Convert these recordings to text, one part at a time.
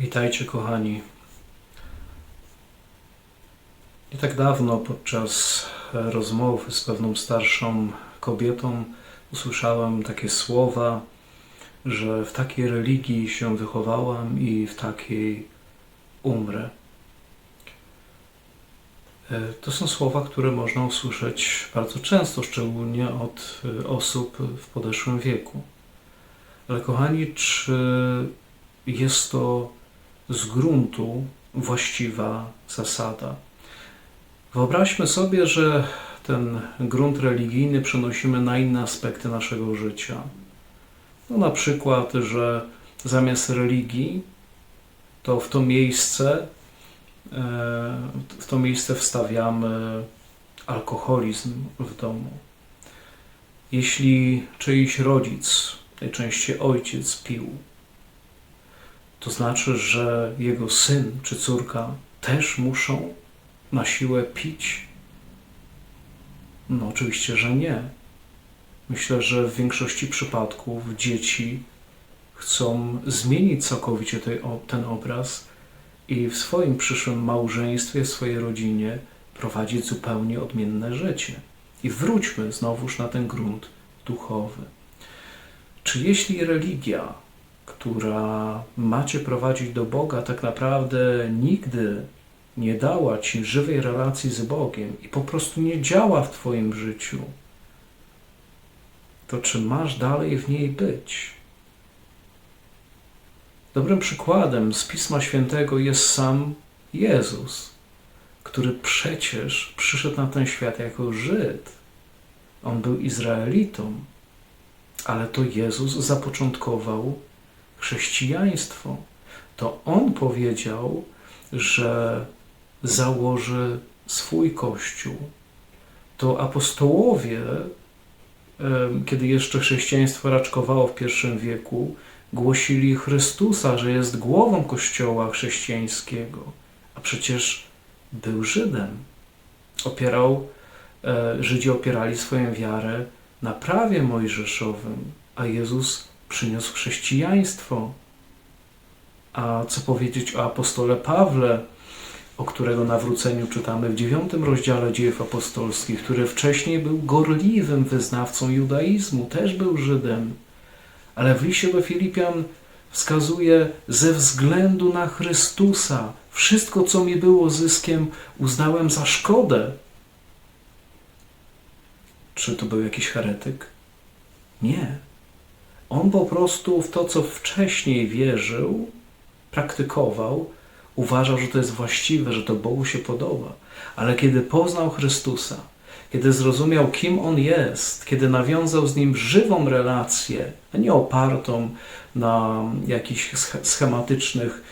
Witajcie, kochani. Nie tak dawno podczas rozmowy z pewną starszą kobietą usłyszałem takie słowa, że w takiej religii się wychowałam i w takiej umrę. E, To są słowa, które można usłyszeć bardzo często, szczególnie od e, osób w podeszłym wieku. Ale kochani, czy jest to z gruntu właściwa zasada? Wyobraźmy sobie, że ten grunt religijny przenosimy na inne aspekty naszego życia. No na przykład, że zamiast religii, to w to miejsce, e, w to miejsce wstawiamy alkoholizm w domu. Jeśli czyjś rodzic, najczęściej ojciec, pił, to znaczy, że jego syn czy córka też muszą na siłę pić? No, oczywiście, że nie. Myślę, że w większości przypadków dzieci chcą zmienić całkowicie ten obraz i w swoim przyszłym małżeństwie, w swojej rodzinie prowadzić zupełnie odmienne życie. I wróćmy znowuż na ten grunt duchowy. Czy jeśli religia, która macie prowadzić do Boga, tak naprawdę nigdy nie dała ci żywej relacji z Bogiem i po prostu nie działa w Twoim życiu, to czy masz dalej w niej być? Dobrym przykładem z Pisma Świętego jest sam Jezus, który przecież przyszedł na ten świat jako Żyd. On był Izraelitą, ale to Jezus zapoczątkował chrześcijaństwo. To On powiedział, że założy swój kościół. To apostołowie, kiedy jeszcze chrześcijaństwo raczkowało w I wieku, głosili Chrystusa, że jest głową kościoła chrześcijańskiego, a przecież był Żydem. Opierał, e, Żydzi opierali swoją wiarę na prawie mojżeszowym, a Jezus przyniósł chrześcijaństwo. A co powiedzieć o apostole Pawle, o którego nawróceniu czytamy w dziewiątym rozdziale dziejów apostolskich, który wcześniej był gorliwym wyznawcą judaizmu, też był Żydem, ale w liście do Filipian wskazuje ze względu na Chrystusa wszystko, co mi było zyskiem, uznałem za szkodę. Czy to był jakiś heretyk? Nie. On po prostu w to, co wcześniej wierzył, praktykował, uważał, że to jest właściwe, że to Bogu się podoba. Ale kiedy poznał Chrystusa, kiedy zrozumiał, kim On jest, kiedy nawiązał z Nim żywą relację, a nie opartą na jakichś sch- schematycznych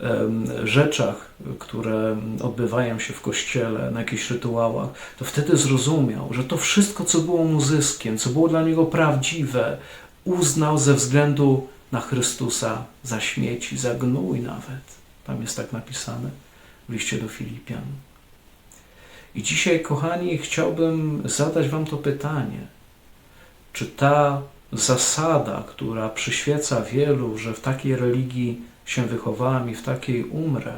em, rzeczach, które odbywają się w kościele, na jakichś rytuałach, to wtedy zrozumiał, że to wszystko, co było mu zyskiem, co było dla niego prawdziwe, uznał ze względu na Chrystusa za śmieci, za gnój nawet. Tam jest tak napisane w liście do Filipian. I dzisiaj, kochani, chciałbym zadać Wam to pytanie. Czy ta zasada, która przyświeca wielu, że w takiej religii się wychowałem i w takiej umrę,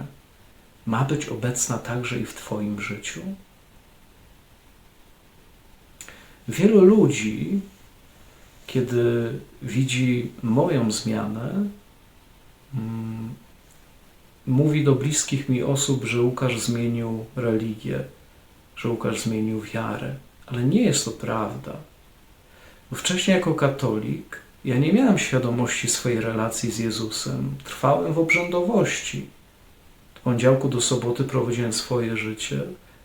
ma być obecna także i w Twoim życiu? Wielu ludzi, kiedy widzi moją zmianę, mm, mówi do bliskich mi osób, że Łukasz zmienił religię, że Łukasz zmienił wiarę. Ale nie jest to prawda. Bo wcześniej jako katolik ja nie miałem świadomości swojej relacji z Jezusem. Trwałem w obrzędowości. Od poniedziałku do soboty prowadziłem swoje życie,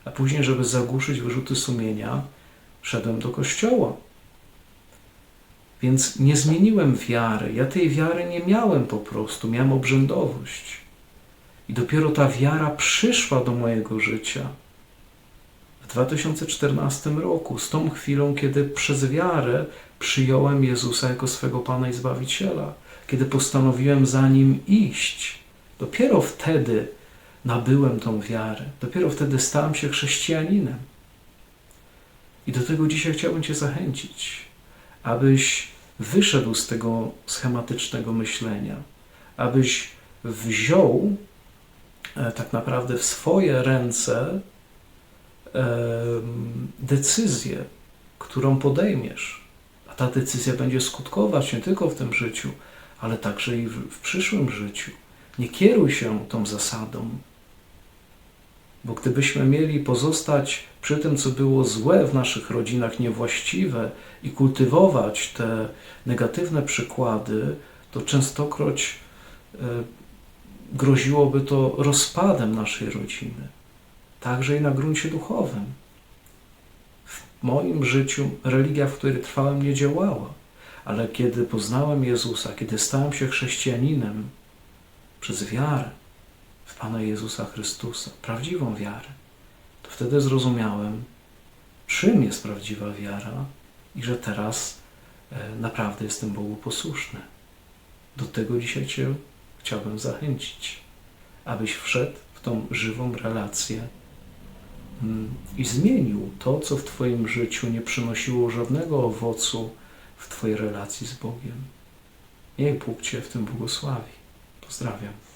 a później, żeby zagłuszyć wyrzuty sumienia, szedłem do kościoła. Więc nie zmieniłem wiary. Ja tej wiary nie miałem po prostu, miałem obrzędowość. I dopiero ta wiara przyszła do mojego życia w 2014 roku, z tą chwilą, kiedy przez wiarę przyjąłem Jezusa jako swego Pana i Zbawiciela, kiedy postanowiłem za Nim iść. Dopiero wtedy nabyłem tą wiarę, dopiero wtedy stałem się chrześcijaninem. I do tego dzisiaj chciałbym Cię zachęcić, abyś wyszedł z tego schematycznego myślenia, abyś wziął e, tak naprawdę w swoje ręce em, decyzję, którą podejmiesz. A ta decyzja będzie skutkować nie tylko w tym życiu, ale także i w przyszłym życiu. Nie kieruj się tą zasadą, bo gdybyśmy mieli pozostać przy tym, co było złe w naszych rodzinach, niewłaściwe i kultywować te negatywne przykłady, to częstokroć e, groziłoby to rozpadem naszej rodziny, także i na gruncie duchowym. W moim życiu religia, w której trwałem, nie działała, ale kiedy poznałem Jezusa, kiedy stałem się chrześcijaninem przez wiarę w Pana Jezusa Chrystusa, prawdziwą wiarę, to wtedy zrozumiałem, czym jest prawdziwa wiara i że teraz e, naprawdę jestem Bogu posłuszny. Do tego dzisiaj Cię chciałbym zachęcić, abyś wszedł w tą żywą relację mm, i zmienił to, co w Twoim życiu nie przynosiło żadnego owocu w Twojej relacji z Bogiem. Niech Bóg Cię w tym błogosławi. Pozdrawiam.